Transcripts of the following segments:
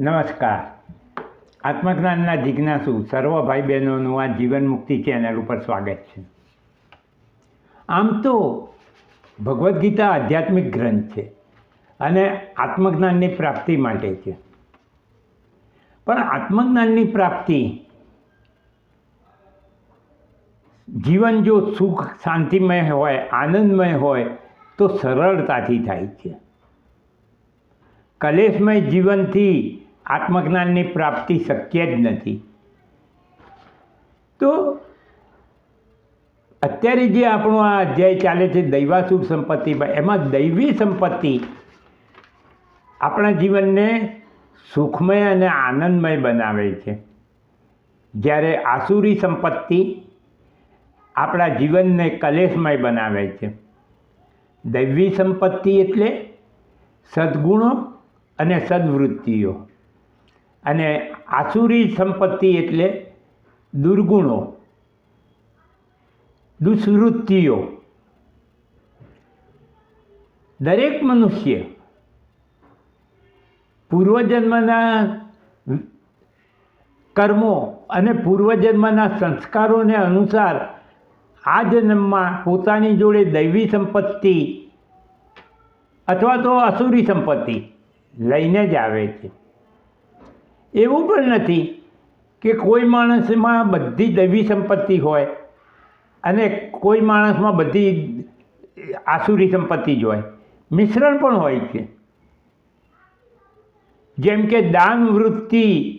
નમસ્કાર. આત્મજ્ઞાનના જિજ્ઞાસુ સર્વ ભાઈ બહેનોનું આ જીવન મુક્તિ ચેનલ ઉપર સ્વાગત છે. આમ તો ભગવદ્ ગીતા આધ્યાત્મિક ગ્રંથ છે અને આત્મજ્ઞાનની પ્રાપ્તિ માટે છે. પણ આત્મજ્ઞાનની પ્રાપ્તિ જીવન જો સુખ શાંતિમય હોય, આનંદમય હોય, તો સરળતાથી થાય છે. કલેશમય જીવનથી આત્મજ્ઞાનની પ્રાપ્તિ શક્ય જ નથી. તો અત્યારે જે આપણો આ અધ્યાય ચાલે છે દૈવાસુખ સંપત્તિમાં એમાં દૈવી સંપત્તિ આપણા જીવનને સુખમય અને આનંદમય બનાવે છે. જ્યારે આસુરી સંપત્તિ આપણા જીવનને કલેશમય બનાવે છે. દૈવી સંપત્તિ એટલે સદ્ગુણો અને સદવૃત્તિઓ. અને આસુરી સંપત્તિ એટલે દુર્ગુણો, દુષ્વૃત્તિઓ. દરેક મનુષ્ય પૂર્વજન્મના કર્મો અને પૂર્વજન્મના સંસ્કારોને અનુસાર આ જન્મમાં પોતાની જોડે દૈવી સંપત્તિ અથવા તો અસુરી સંપત્તિ લઈને જ આવે છે. એવું પણ નથી કે કોઈ માણસમાં બધી દૈવી સંપત્તિ હોય અને કોઈ માણસમાં બધી આસુરી સંપત્તિ જ હોય. મિશ્રણ પણ હોય છે. જેમ કે દાન વૃત્તિ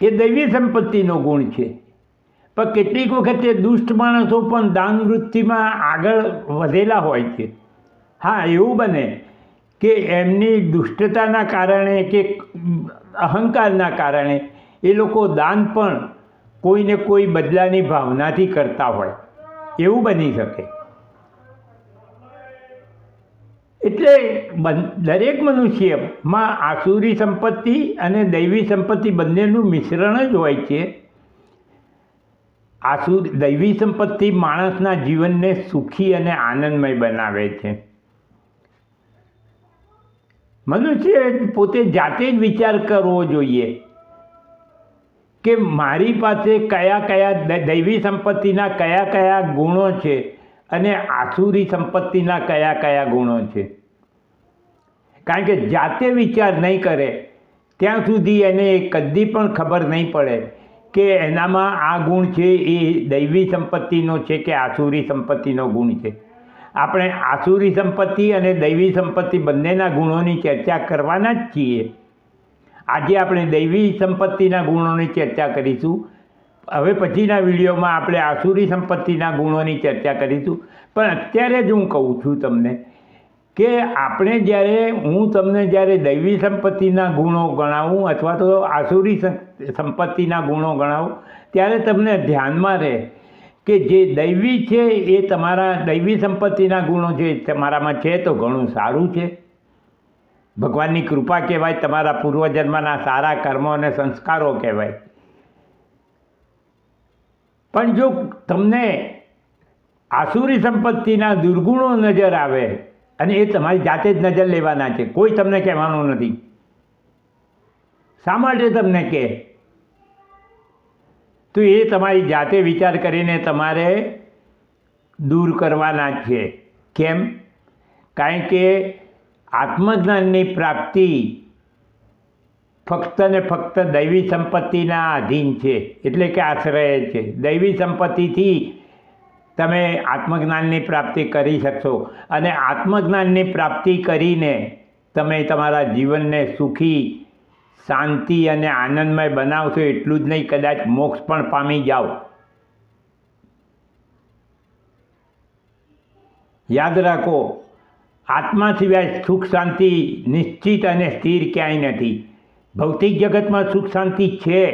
એ દૈવી સંપત્તિનો ગુણ છે. પણ કેટલીક વખતે દુષ્ટ માણસો પણ દાન વૃત્તિમાં આગળ વધેલા હોય છે. હા, એવું બને. કે એમની દુષ્ટતાના કારણે કે અહંકારના કારણે એ લોકો દાન પણ કોઈને કોઈ બદલાની ભાવનાથી કરતા હોય. એવું બની શકે. એટલે દરેક મનુષ્યમાં આસુરી સંપત્તિ અને દૈવી સંપત્તિ બંનેનું મિશ્રણ જ હોય છે. આસુર, દૈવી સંપત્તિ માણસના જીવનને સુખી અને આનંદમય બનાવે છે. મનુષ્ય પોતે જાતે જ વિચાર કરવો જોઈએ કે મારી પાસે કયા કયા દૈવી સંપત્તિના કયા કયા ગુણો છે અને આસુરી સંપત્તિના કયા કયા ગુણો છે. કારણ કે જાતે વિચાર નહીં કરે, ત્યાં સુધી એને કદી પણ ખબર નહીં પડે કે એનામાં આ ગુણ છે, એ દૈવી સંપત્તિનો છે કે આસુરી સંપત્તિનો ગુણ છે. આપણે આસુરી સંપત્તિ અને દૈવી સંપત્તિ બંનેના ગુણોની ચર્ચા કરવાના જ છીએ. આજે આપણે દૈવી સંપત્તિના ગુણોની ચર્ચા કરીશું. હવે પછીના વિડીયોમાં આપણે આસુરી સંપત્તિના ગુણોની ચર્ચા કરીશું. પણ અત્યારે જ હું કહું છું તમને કે આપણે જ્યારે, હું તમને જ્યારે દૈવી સંપત્તિના ગુણો ગણાવું અથવા તો આસુરી સંપત્તિના ગુણો ગણાવું, ત્યારે તમને ધ્યાનમાં રહે કે જે દૈવી છે એ તમારા દૈવી સંપત્તિના ગુણો જે તમારામાં છે તો ઘણું સારું છે. ભગવાનની કૃપા કહેવાય, તમારા પૂર્વજન્મના સારા કર્મો અને સંસ્કારો કહેવાય. પણ જો તમને આસુરી સંપત્તિના દુર્ગુણો નજર આવે અને એ તમારી જાતે જ નજર લેવાના છે, કોઈ તમને કહેવાનું નથી. શા માટે તમને કહે? તો એ તમારી જાતે વિચાર કરીને તમારે દૂર કરવાના છે. કેમ? કારણ કે આત્મજ્ઞાનની પ્રાપ્તિ ફક્ત ને ફક્ત દૈવી સંપત્તિના આધીન છે. એટલે કે આશ્રય છે. દૈવી સંપત્તિથી તમે આત્મજ્ઞાનની પ્રાપ્તિ કરી શકશો. અને આત્મજ્ઞાનની પ્રાપ્તિ કરીને તમે તમારા જીવનને સુખી શાંતિ અને આનંદમય બનાવશો એટલું જ નહીં, કદાચ મોક્ષ પણ પામી જાઓ. યાદ રાખો, આત્મા સિવાય સુખ શાંતિ નિશ્ચિત અને સ્થિર ક્યાંય નથી. ભૌતિક જગતમાં સુખ શાંતિ છે,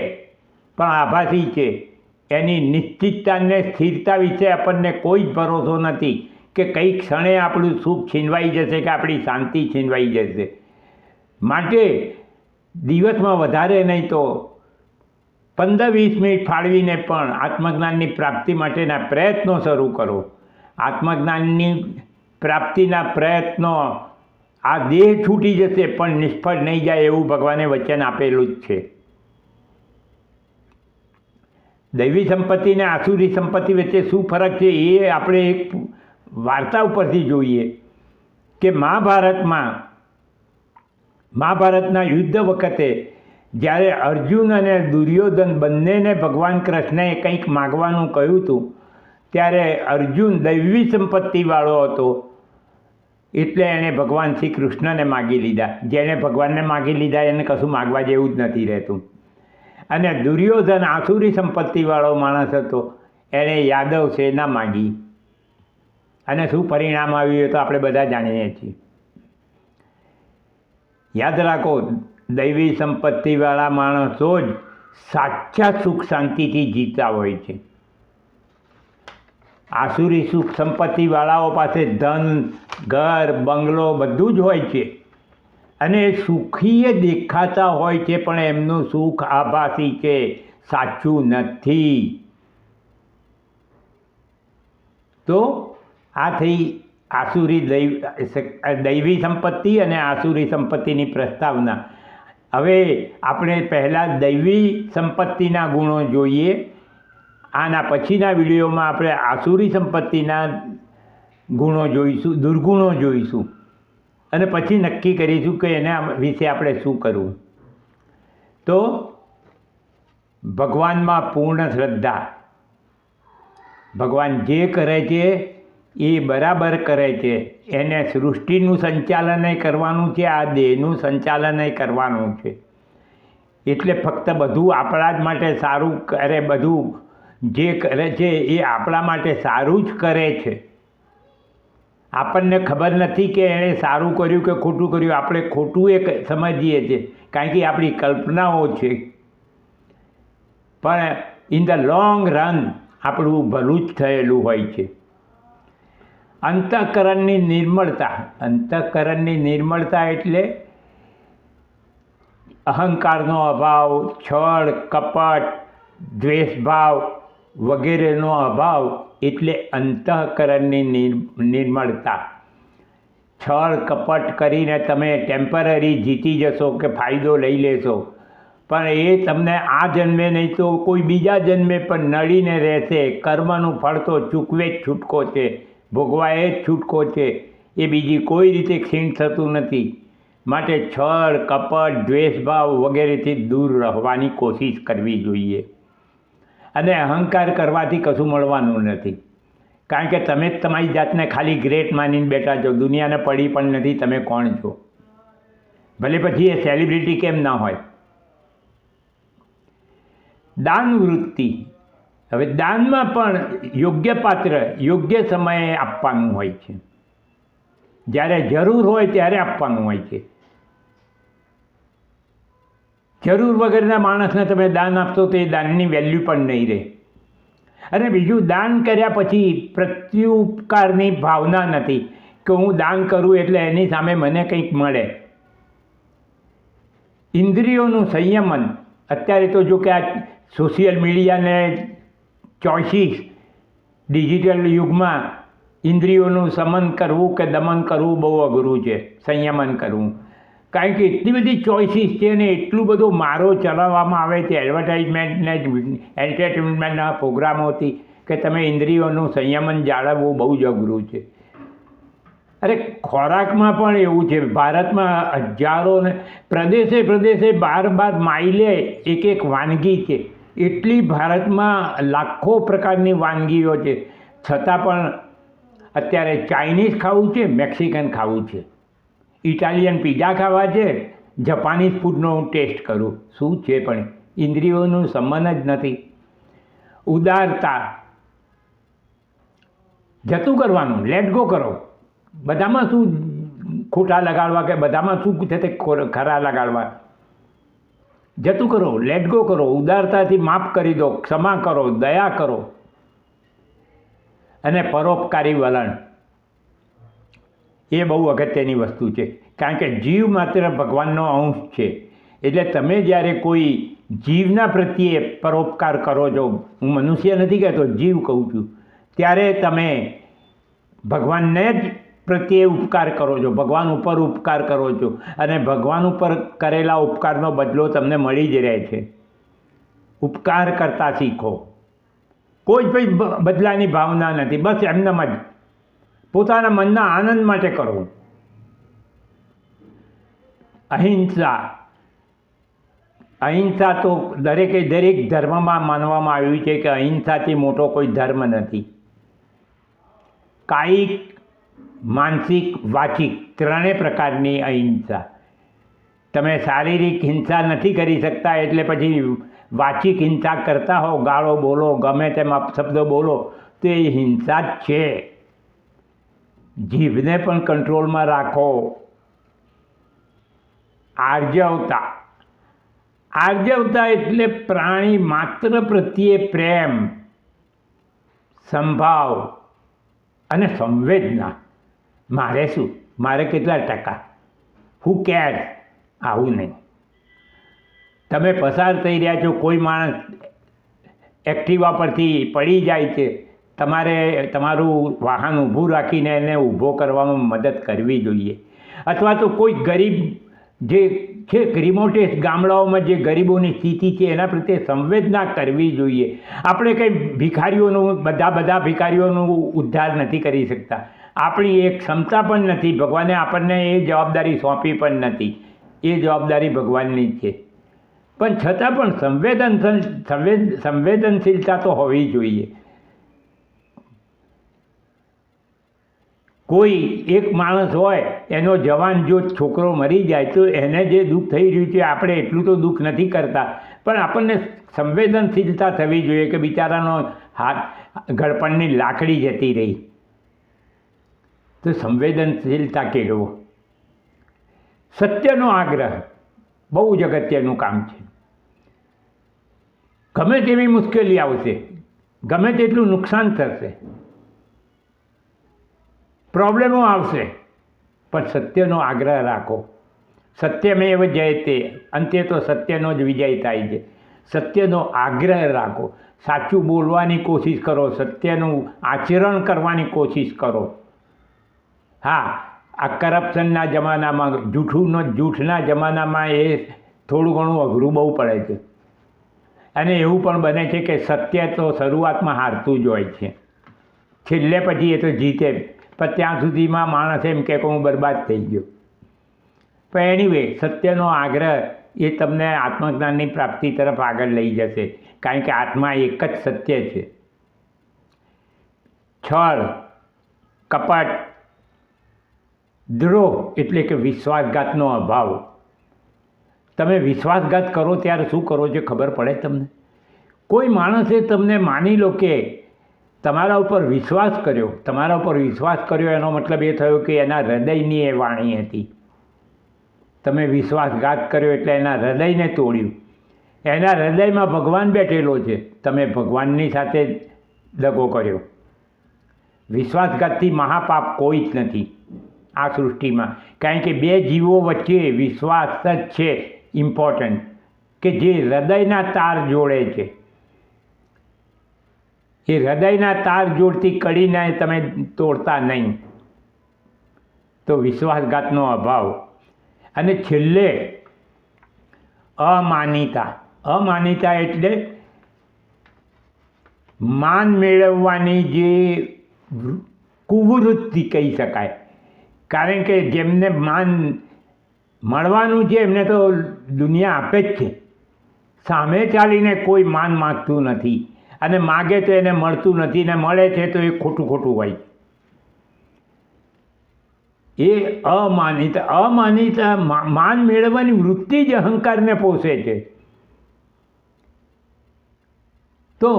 પણ આભાસી છે. એની નિશ્ચિતતા અને સ્થિરતા વિશે આપણને કોઈ જ ભરોસો નથી કે કઈ ક્ષણે આપણું સુખ છીનવાઈ જશે કે આપણી શાંતિ છીનવાઈ જશે. માટે દિવસમાં વધારે નહીં તો પંદર વીસ મિનિટ ફાળવીને પણ આત્મજ્ઞાનની પ્રાપ્તિ માટેના પ્રયત્નો શરૂ કરો. આત્મજ્ઞાનની પ્રાપ્તિના પ્રયત્નો, આ દેહ છૂટી જશે પણ નિષ્ફળ નહીં જાય એવું ભગવાને વચન આપેલું જ છે. દૈવી સંપત્તિ અને આસુરી સંપત્તિ વચ્ચે શું ફરક છે એ આપણે એક વાર્તા ઉપરથી જોઈએ કે મહાભારતમાં મહાભારતના યુદ્ધ વખતે જ્યારે અર્જુન અને દુર્યોધન બંનેને ભગવાન કૃષ્ણએ કંઈક માગવાનું કહ્યું હતું, ત્યારે અર્જુન દૈવી સંપત્તિવાળો હતો. એટલે એણે ભગવાન શ્રી કૃષ્ણને માગી લીધા. જેણે ભગવાનને માગી લીધા, એને કશું માગવા જેવું જ નથી રહેતું. અને દુર્યોધન આસુરી સંપત્તિવાળો માણસ હતો. એણે યાદવ સેના માગી. અને શું પરિણામ આવ્યું એ તો આપણે બધા જાણીએ છીએ. યાદ રાખો, દૈવી સંપત્તિવાળા માણસો જ સાચા સુખ શાંતિથી જીતા હોય છે. આસુરી સુખ સંપત્તિવાળાઓ પાસે ધન, ઘર, બંગલો બધું જ હોય છે. અને સુખીએ દેખાતા હોય છે, પણ એમનું સુખ આભાસી છે, સાચું નથી. તો આ થઈ આસુરી દૈવ સંપત્તિ અને આસુરી સંપત્તિની પ્રસ્તાવના. હવે આપણે પહેલાં દૈવી સંપત્તિના ગુણો જોઈએ. આના પછીના વિડીયોમાં આપણે આસુરી સંપત્તિના ગુણો જોઈશું, દુર્ગુણો જોઈશું. અને પછી નક્કી કરીશું કે એના વિશે આપણે શું કરવું. તો ભગવાનમાં પૂર્ણ શ્રદ્ધા. ભગવાન જે કરે છે એ બરાબર કરે છે. એને સૃષ્ટિનું સંચાલનય કરવાનું છે, આ દેહનું સંચાલનય કરવાનું છે. એટલે ફક્ત બધું આપણા જ માટે સારું કરે, બધું જે કરે છે, એ આપણા માટે સારું જ કરે છે. આપણને ખબર નથી કે એણે સારું કર્યું કે ખોટું કર્યું. આપણે ખોટું એ સમજીએ છીએ, કારણ કે આપણી કલ્પનાઓ છે. પણ ઇન ધ લોંગ રન આપણું ભલું જ થયેલું હોય છે. અંતઃકરણની નિર્મળતા. અંતઃકરણની નિર્મળતા એટલે અહંકારનો અભાવ, છળ, કપટ, દ્વેષભાવ વગેરેનો અભાવ એટલે અંતઃકરણની નિર્મળતા. છળ, કપટ કરીને તમે ટેમ્પરરી જીતી જશો કે ફાયદો લઈ લેશો. પણ એ તમને આ જન્મે નહીં તો કોઈ બીજા જન્મે પણ નડીને રહેશે. કર્મનું ફળ તો ચૂકવે જ છૂટકો છે. ભોગવાય જ છૂટકો છે. એ બીજી કોઈ રીતે ક્ષીણ થતું નથી. માટે છળ, કપટ, દ્વેષભાવ વગેરેથી દૂર રહેવાની કોશિશ કરવી જોઈએ. અને અહંકાર કરવાથી કશું મળવાનું નથી. કારણ કે તમે જ તમારી જાતને ખાલી ગ્રેટ માનીને બેઠા છો. દુનિયાને પડી પણ નથી. તમે કોણ છો? ભલે પછી એ સેલિબ્રિટી કેમ ના હોય? દાન વૃત્તિ. હવે દાનમાં પણ યોગ્ય પાત્ર યોગ્ય સમયે આપવાનું હોય છે. જ્યારે જરૂર હોય ત્યારે આપવાનું હોય છે. જરૂર વગરના માણસને તમે દાન આપશો તો એ દાનની વેલ્યુ પણ નહીં રહે. અને બીજું, દાન કર્યા પછી પ્રત્યુપકારની ભાવના નથી કે હું દાન કરું એટલે એની સામે મને કંઈક મળે. ઇન્દ્રિયોનું સંયમન, અત્યારે તો જો કે આ સોશિયલ મીડિયાને ચોઈસીસ. ડિજિટલ યુગમાં ઇન્દ્રિયોનું સમન કરવું કે દમન કરવું બહુ અઘરું છે, સંયમન કરવું. કારણ કે એટલી બધી ચોઈસીસ છે ને, એટલું બધું મારો ચલાવવામાં આવે છે એડવર્ટાઇઝમેન્ટને એન્ટરટેનમેન્ટના પ્રોગ્રામોથી, કે તમે ઇન્દ્રિયોનું સંયમન જાળવવું બહુ જ અઘરું છે. અરે, ખોરાકમાં પણ એવું છે, ભારતમાં હજારો ને પ્રદેશે પ્રદેશે બાર બાર માઇલે એક એક વાનગી છે. એટલી ભારતમાં લાખો પ્રકારની વાનગીઓ છે. છતાં પણ અત્યારે ચાઇનીઝ ખાવું છે, મેક્સિકન ખાવું છે. ઇટાલિયન પીઝા ખાવા છે, જપાનીઝ ફૂડનો હું ટેસ્ટ કરું. શું છે પણ ઇન્દ્રિયોનું સંબંધ જ નથી. ઉદારતા. જતું કરવાનું લેટ ગો કરો. બધામાં શું ખોટા લગાડવા કે બધામાં શું છે તે ખરા લગાડવા? જતું કરો લેટ ગો કરો, ઉદારતાથી માફ કરી દો, ક્ષમા કરો, દયા કરો. અને પરોપકારી વલણ. એ બહુ અગત્યની વસ્તુ છે. કારણ કે જીવ માત્ર ભગવાનનો અંશ છે. એટલે તમે જ્યારે કોઈ જીવના પ્રત્યે પરોપકાર કરો છો, હું મનુષ્ય નથી કહેતો, જીવ કહું છું, ત્યારે તમે ભગવાનને જ પ્રત્યે ઉપકાર કરો છો. ભગવાન ઉપર ઉપકાર કરો છો. અને ભગવાન ઉપર કરેલા ઉપકારનો બદલો તમને મળી જ રહે છે. ઉપકાર કરતા શીખો. કોઈ જ બદલાની ભાવના નથી. બસ એમનેમ જ. પોતાના મનના આનંદ માટે કરો. અહિંસા. અહિંસા તો દરેકે દરેક ધર્મમાં માનવામાં આવ્યું છે કે અહિંસાથી મોટો કોઈ ધર્મ નથી. કાયિક માનસિક, વાચિક ત્રણેય પ્રકારની અહિંસા. તમે શારીરિક હિંસા નથી કરી શકતા એટલે પછી વાચિક હિંસા કરતા હો, ગાળો બોલો, ગમે તેમ અપશબ્દો બોલો, તો એ હિંસા જ છે. જીભને પણ કંટ્રોલમાં રાખો. આર્જવતા. આર્જવતા એટલે પ્રાણી માત્ર પ્રત્યે પ્રેમ, સંભાવ અને સંવેદના. મારે શું? મારે કેટલા ટકા? હુ કેર આવું નહીં. તમે પસાર થઈ રહ્યા છો, કોઈ માણસ એક્ટિવા પરથી પડી જાય છે, તમારે તમારું વાહન ઊભું રાખીને એને ઊભો કરવામાં મદદ કરવી જોઈએ. અથવા તો કોઈ ગરીબ જે છે રિમોટેસ્ટ ગામડાઓમાં જે ગરીબોની સ્થિતિ છે, એના પ્રત્યે સંવેદના કરવી જોઈએ. આપણે કંઈ ભિખારીઓનું, બધા બધા ભિખારીઓનું ઉદ્ધાર નથી કરી શકતા. આપણી એક ક્ષમતા પણ નથી, ભગવાને આપણને એ જવાબદારી સોંપી પણ નથી. એ જવાબદારી ભગવાનની છે. પણ છતાં પણ સંવેદનશીલ સંવેદ, સંવેદનશીલતા તો હોવી જોઈએ. કોઈ એક માણસ હોય, એનો જવાન જો છોકરો મરી જાય, તો એને જે દુઃખ થઈ રહ્યું છે, આપણે એટલું તો દુઃખ નથી કરતા. પણ આપણને સંવેદનશીલતા થવી જોઈએ કે બિચારાનો હાથ, ગળપણની લાકડી જતી રહી. તો સંવેદનશીલતા કેળવો. સત્યનો આગ્રહ બહુ જ અગત્યનું કામ છે. ગમે તેવી મુશ્કેલી આવશે, ગમે તેટલું નુકસાન થશે, પ્રોબ્લેમો આવશે, પણ સત્યનો આગ્રહ રાખો. સત્યમેવ જયતે, અંતે તો સત્યનો જ વિજય થાય છે. સત્યનો આગ્રહ રાખો. સાચું બોલવાની કોશિશ કરો, સત્યનું આચરણ કરવાની કોશિશ કરો. હા, આ કરપ્શનના જમાનામાં, જૂઠુંનો, જૂઠના જમાનામાં એ થોડું ઘણું અઘરું બહુ પડે છે. અને એવું પણ બને છે કે સત્ય તો શરૂઆતમાં હારતું જ હોય છે. છેલ્લે પછી એ તો જીતે પણ ત્યાં સુધીમાં માણસ એમ કે હું બરબાદ થઈ ગયો. પણ એનીવે સત્યનો આગ્રહ એ તમને આત્મજ્ઞાનની પ્રાપ્તિ તરફ આગળ લઈ જશે. કારણ કે આત્મા એક જ સત્ય છે. છળ, કપટ દ્રોહ એટલે કે વિશ્વાસઘાતનો અભાવ. તમે વિશ્વાસઘાત કરો ત્યારે શું કરો છો ખબર પડે તમને? કોઈ માણસે તમને માની લો કે તમારા ઉપર વિશ્વાસ કર્યો, તમારા ઉપર વિશ્વાસ કર્યો, એનો મતલબ એ થયો કે એના હૃદયની એ વાણી હતી. તમે વિશ્વાસઘાત કર્યો એટલે એના હૃદયને તોડ્યું. એના હૃદયમાં ભગવાન બેઠેલો છે. તમે ભગવાનની સાથે દગો કર્યો. વિશ્વાસઘાતથી મહાપાપ કોઈ જ નથી. આ સૃષ્ટિમાં. કારણ કે બે જીવો વચ્ચે વિશ્વાસ જ છે ઇમ્પોર્ટન્ટ કે જે હૃદયના તાર જોડે છે. એ હૃદયના તાર જોડતી કડીને તમે તોડતા નહીં. તો વિશ્વાસઘાતનો અભાવ. અને છેલ્લે, અમાનિતા. અમાનિતા એટલે માન મેળવવાની જે કુવૃત્તિ કહી શકાય. કારણ કે જેમને માન મળવાનું છે, એમને તો દુનિયા આપે જ છે. સામે ચાલીને કોઈ માન માગતું નથી અને માગે તો એને મળતું નથી ને મળે છે તો એ ખોટું ખોટું હોય. એ અમાનિતા અમાનિતા માન મેળવવાની વૃત્તિ જ અહંકારને પોષે છે. તો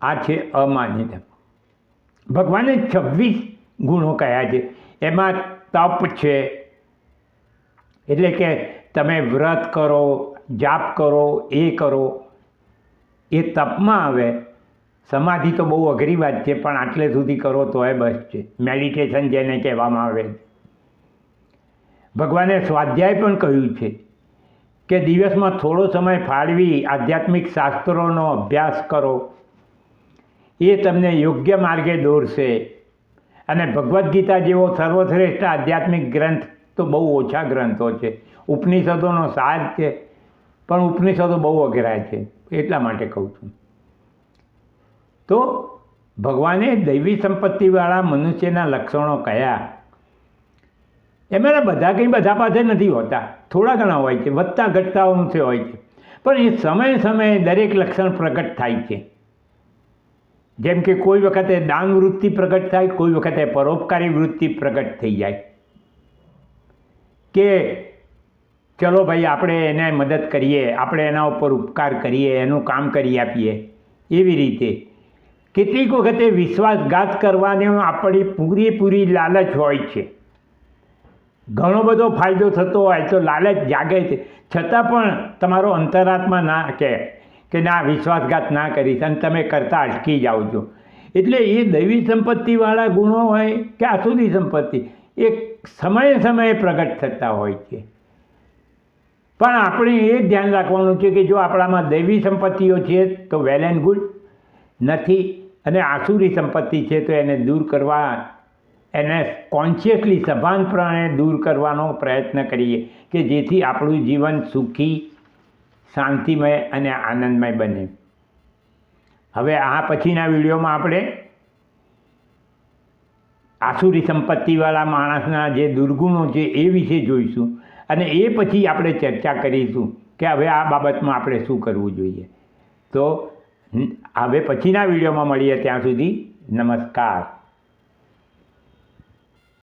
આ છે અમાનિતા. ભગવાને છવ્વીસ ગુણો કયા છે? એમાં તપ છે. એટલે કે તમે વ્રત કરો, જાપ કરો, એ કરો. એ તપમાં આવે. સમાધિ તો બહુ અઘરી વાત છે, પણ આટલે સુધી કરો તોય બસ છે. મેડિટેશન જેને કહેવામાં આવે ભગવાને સ્વાધ્યાય પણ કહ્યું છે કે દિવસમાં થોડો સમય ફાળવી આધ્યાત્મિક શાસ્ત્રોનો અભ્યાસ કરો. એ તમને યોગ્ય માર્ગે દોરશે. અને ભગવદ્ ગીતા જેવો સર્વશ્રેષ્ઠ આધ્યાત્મિક ગ્રંથ તો બહુ ઓછા ગ્રંથો છે. ઉપનિષદોનો સાર છે, પણ ઉપનિષદો બહુ અઘરા છે, એટલા માટે કહું છું. તો ભગવાને દૈવી સંપત્તિવાળા મનુષ્યના લક્ષણો કયા? એમાં બધા કંઈ બધા પાસે નથી હોતા. થોડા ઘણા હોય છે, વધતા ઘટતા અંશે હોય છે. પણ એ સમયે સમયે દરેક લક્ષણ પ્રગટ થાય છે. જેમ કે કોઈ વખતે દાન વૃત્તિ પ્રગટ થાય, કોઈ વખતે પરોપકારી વૃત્તિ પ્રગટ થઈ જાય. કે ચલો ભાઈ, આપણે એને મદદ કરીએ, આપણે એના ઉપર ઉપકાર કરીએ, એનું કામ કરી આપીએ, એવી રીતે. કેટલીક વખતે વિશ્વાસઘાત કરવાની આપણી પૂરેપૂરી લાલચ હોય છે. ઘણો બધો ફાયદો થતો હોય તો લાલચ જાગે છે. છતાં પણ તમારો અંતરાત્મા ના કહે કે ના, વિશ્વાસઘાત ના કરીશ અને તમે કરતા અટકી જાઓ છો. એટલે એ દૈવી સંપત્તિવાળા ગુણો હોય કે આસુદી સંપત્તિ, એ સમયે સમયે પ્રગટ થતા હોય છે. પણ આપણે એ ધ્યાન રાખવાનું છે કે જો આપણામાં દૈવી સંપત્તિઓ છે, તો વેલ એન્ડ ગુડ નથી અને આસુરી સંપત્તિ છે, તો એને દૂર કરવા, એને કોન્શિયસલી સભાનપણે દૂર કરવાનો પ્રયત્ન કરીએ કે જેથી આપણું જીવન સુખી શાંતિમય અને આનંદમય બને. હવે આ પછીના વિડીયોમાં આપણે આસુરી સંપત્તિવાળા માણસના જે દુર્ગુણો છે એ વિશે જોઈશું અને એ પછી આપણે ચર્ચા કરીશું કે હવે આ બાબતમાં આપણે શું કરવું જોઈએ. તો હવે પછીના વિડીયોમાં મળીએ ત્યાં સુધી નમસ્કાર.